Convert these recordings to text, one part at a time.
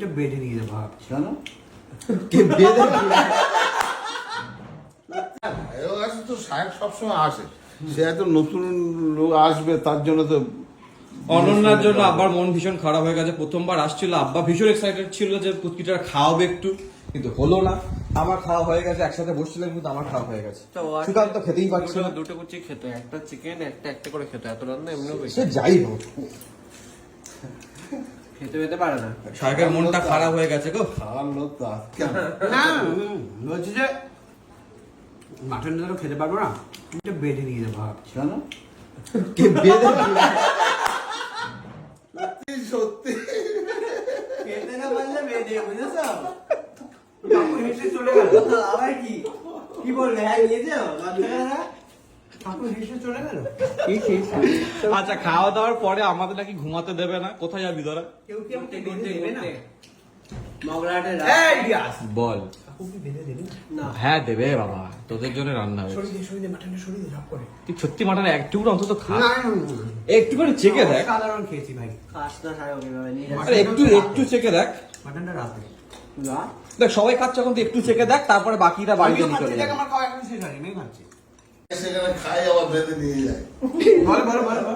এটা বেঁধে নিয়ে যাব ভাব কেন? কে বেঁধে আসে তো সাহেব সবসময় আসে। সে এত নতুন লোক আসবে তার জন্য তো অনন্যার জন্য আব্বার মন ভীষণ খারাপ হয়ে গেছে। প্রথমবার আসছিল আব্বা ভীষণ এক্সাইটেড ছিল যে পুচকিটার খাওয়াবে একটু কিন্তু হলো না। আমার খাওয়া হয়ে গেছে একসাথে বসছিলাম কিন্তু আমার খাওয়া হয়ে গেছে। সুকান্ত তো খেতেই পারছিল না। দুটো কুচি খেতে একটা চিকেন একটা একটা করে খেতে এত রান্না এমনিও সে যাই হোক। খেতে পেতে পারে না। সাহেবের মনটা খারাপ হয়ে গেছে গো। খাওয়ার লোক তো আর না বলছি যে মাটনটা তো খেতে পারব না এটা বেঁধে নিয়ে যাব ভাব কেন? কে বেঁধে সত্যি সত্যি। খেতে না পারলে বেঁধে বুঝেছ? চলে গেল। আবার কি? কি বলবে হ্যাঁ নিয়ে যাও চলে গেল আচ্ছা খাওয়া দাওয়ার পরে আমাদের নাকি ঘুমাতে দেবে না? কোথায় যাবি তোরা বল। হ্যাঁ দেবে বাবা। তোদের জন্য রান্না তুই সত্যি মাটন একটু অন্তত খা। করে চেকে দেখ। খেয়েছি ভাই। একটু একটু চেকে দেখ। মাটনটা রাতে দেখ সবাই খাচ্ছে এখন একটু চেকে দেখ তারপরে বাকিটা বাড়িতে চলে দেখ যাবে সেখানে খাই আবার বেঁধে নিয়ে যায়। বলো বলো বলো বলো।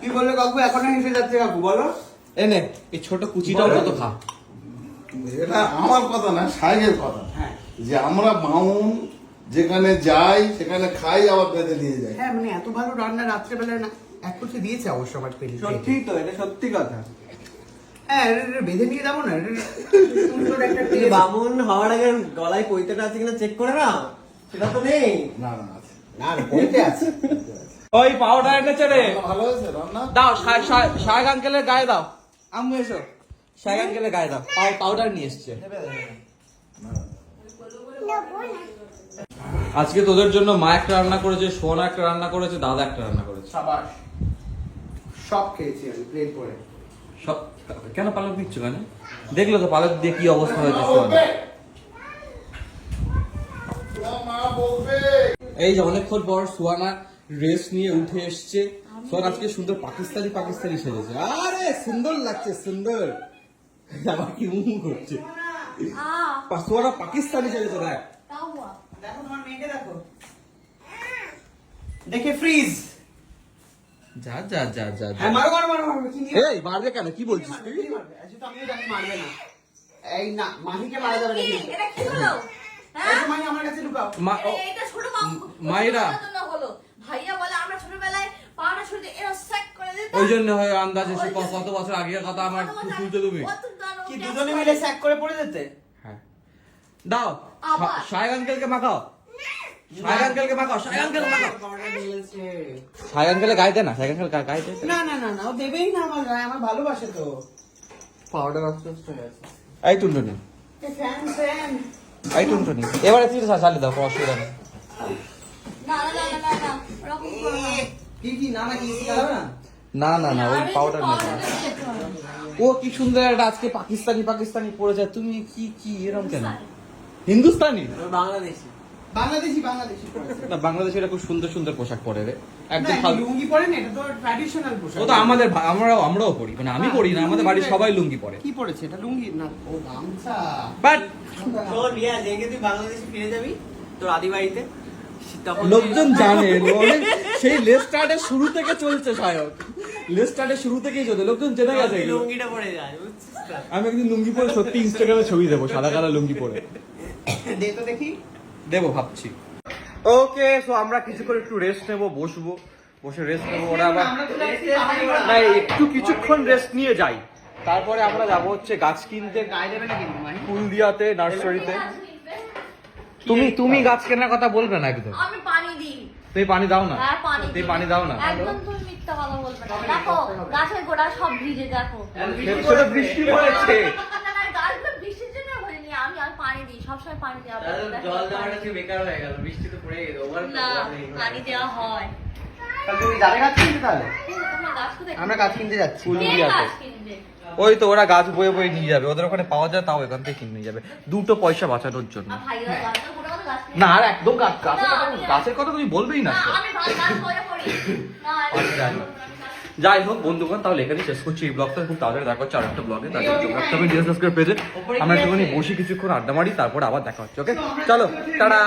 কি বললে কাকু? এখনও হেসে যাচ্ছে কাকু বলো। এনে এই ছোট কুচিটাও কত খা। এটা আমার কথা না সাহেবের কথা। হ্যাঁ। যে আমরা মাউন যেখানে যাই সেখানে খাই আবার বেঁধে নিয়ে যাই হ্যাঁ মানে এত ভালো রান্না রাত্রেবেলায় না এক করতে দিয়েছে অবশ্য আমার পেলি সত্যি তো এটা সত্যি কথা। হ্যাঁ বেঁধে নিয়ে যাব না। বামুন হওয়ার আগে গলায় পৈতেটা আছে কিনা চেক করে না সেটা তো নেই। না না আছে। না না আছে? ওই পাউডার এনেছে রে। ভালো হয়েছে রান্না? দাও শাহেক আঙ্কেলের গায়ে দাও। আম্মু এসো। শাহেক আঙ্কেলের গায়ে দাও। পাউ- পাউডার নিয়ে এসছে। আজকে তোদের জন্য মা একটা রান্না করেছে সোনা একটা রান্না করেছে দাদা একটা রান্না করেছে। সাবাস। সব খেয়েছি আমি প্লেট করে। সব কেন পালক দিচ্ছ কেন? দেখল তো পালক দিয়ে কি অবস্থা হয়েছে সোনা বলবে তোমার মা বলবে এই যে অনেকক্ষণ পর সুয়ানা ড্রেস নিয়ে উঠে এসছে। সোয়ান আজকে সুন্দর পাকিস্তানি পাকিস্তানি সেজেছে। আরে সুন্দর লাগছে সুন্দর। আবার কি উম করছে। সোয়ানা পাকিস্তানি সেজেছে দেখ। দেখো তোমার মেয়েকে দেখো। দেখে ফ্রিজ যা যা যা যা যা। হ্যাঁ মারো মারো মারো মারো এই মারবে কেন? কি বলছিস তুই? মারবে? তো আমিও জানি মারবে না। এই না মাহিকে মারা যাবে না এটা কি হলো? আমার কাছে লুকাও। এটা ছোট মায়েরা। ভাইয়া বলে আমরা ছোটবেলায় পাড়া ছুটে এরা স্যাক করে দিত ওই জন্য হয় আন্দাজে সে কত বছর আগের কথা আমার তুমি? কি দুজনে মিলে স্যাক করে পড়ে যেতে? হ্যাঁ। দাও আঙ্কেলকে মাখাও। আঙ্কেলকে মাখাও শাহেক আঙ্কেল মাখাও। শাহেক আঙ্কেলে গায়ে দে না শাহেক আঙ্কেল গায়ে না। না না না ও দেবেই না আমার গায়ে আমার ভালোবাসে তো। পাউডার হয়ে আছে এই টুনটুনি। Fan fan. এই টুনটুনি। এবারে তুই চালিয়ে দাও কোনো অসুবিধা নেই। না না না না না না ওরকম করো না। কি কি না না কি কি খাবে না? না না না ওই পাউডার হবে। ও কি সুন্দর একটা আজকে পাকিস্তানি পাকিস্তানি পড়ে যায়। তুমি কি কি এরকম কেন? হিন্দুস্তানি? বাংলাদেশি। বাংলাদেশি বাংলাদেশি না বাংলাদেশের খুব সুন্দর সুন্দর পোশাক পরে রে। একদম লুঙ্গি পরে না এটা তো ট্র্যাডিশনাল পোশাক। ও তো আমাদের আমরাও আমরাও পরি। মানে আমি পরি না আমাদের বাড়ির সবাই লুঙ্গি পরে। কি পড়েছে এটা লুঙ্গি? না ও গামছা। বাট তোর রিয়া যেদিকে তুই বাংলাদেশে ফিরে যাবি তোর আদি বাড়িতে লোকজন জানে সেই লেস্টার্টের শুরু থেকে চলছে সায়ক। লেস্টার্টের শুরু থেকেই চলছে লোকজন জেনে গেছে লুঙ্গিটা পরে যায় আমি একদিন লুঙ্গি পরে সত্যি ইনস্টাগ্রামে ছবি দেবো সাদা কালো লুঙ্গি পরে। দেখি। দেবো ভাবছি। ওকে সো আমরা কিছুক্ষণ একটু রেস্ট নেব বসবো। বসে রেস্ট নেব ওরা আবার। না একটু কিছুক্ষণ রেস্ট নিয়ে যাই। তারপরে আমরা যাব হচ্ছে গাছ কিনতে। গায়ে দেবে না কিন্তু মাহি। ফুল দিয়াতে নার্সারিতে। তুমি তুমি গাছ কেনার কথা বলবে না একদম। আমি পানি দিই। তুমি পানি দাও না। হ্যাঁ পানি তুমি পানি দাও না। একদম তুমি মিথ্যা কথা বলবে না। দেখো গাছের গোড়া সব ভিজে দেখো। সেটা বৃষ্টি পড়েছে না, না, গাছগুলো বৃষ্টির জন্য হয়নি আমি আর পানি দিই সবসময় পানি দেওয়া জল দেওয়াটা কি বেকার হয়ে গেল বৃষ্টি তো পড়ে গেল ওভার না পানি দেওয়া হয়। তুমি যাবে গাছ কিনতে তাহলে? আমরা গাছ কিনতে যাচ্ছি। ওই তো ওরা গাছ বয়ে বয়ে নিয়ে যাবে ওদের ওখানে পাওয়া যায় তাও এখান থেকে কিনে নিয়ে যাবে। দুটো পয়সা বাঁচানোর জন্য। না আর একদম গাছ গাছের কথা গাছের কথা তুমি বলবেই না যাই হোক। বন্ধুগণ তাহলে এখানে শেষ করছি এই ব্লগটা। খুব তাড়াতাড়ি দেখা হচ্ছে আর একটা ব্লগে ডিএস সাবস্ক্রাইব পেজে। আমরা একটুখানি বসে কিছুক্ষণ আড্ডা মারি তারপর আবার দেখা হচ্ছে ওকে? চলো টাটা!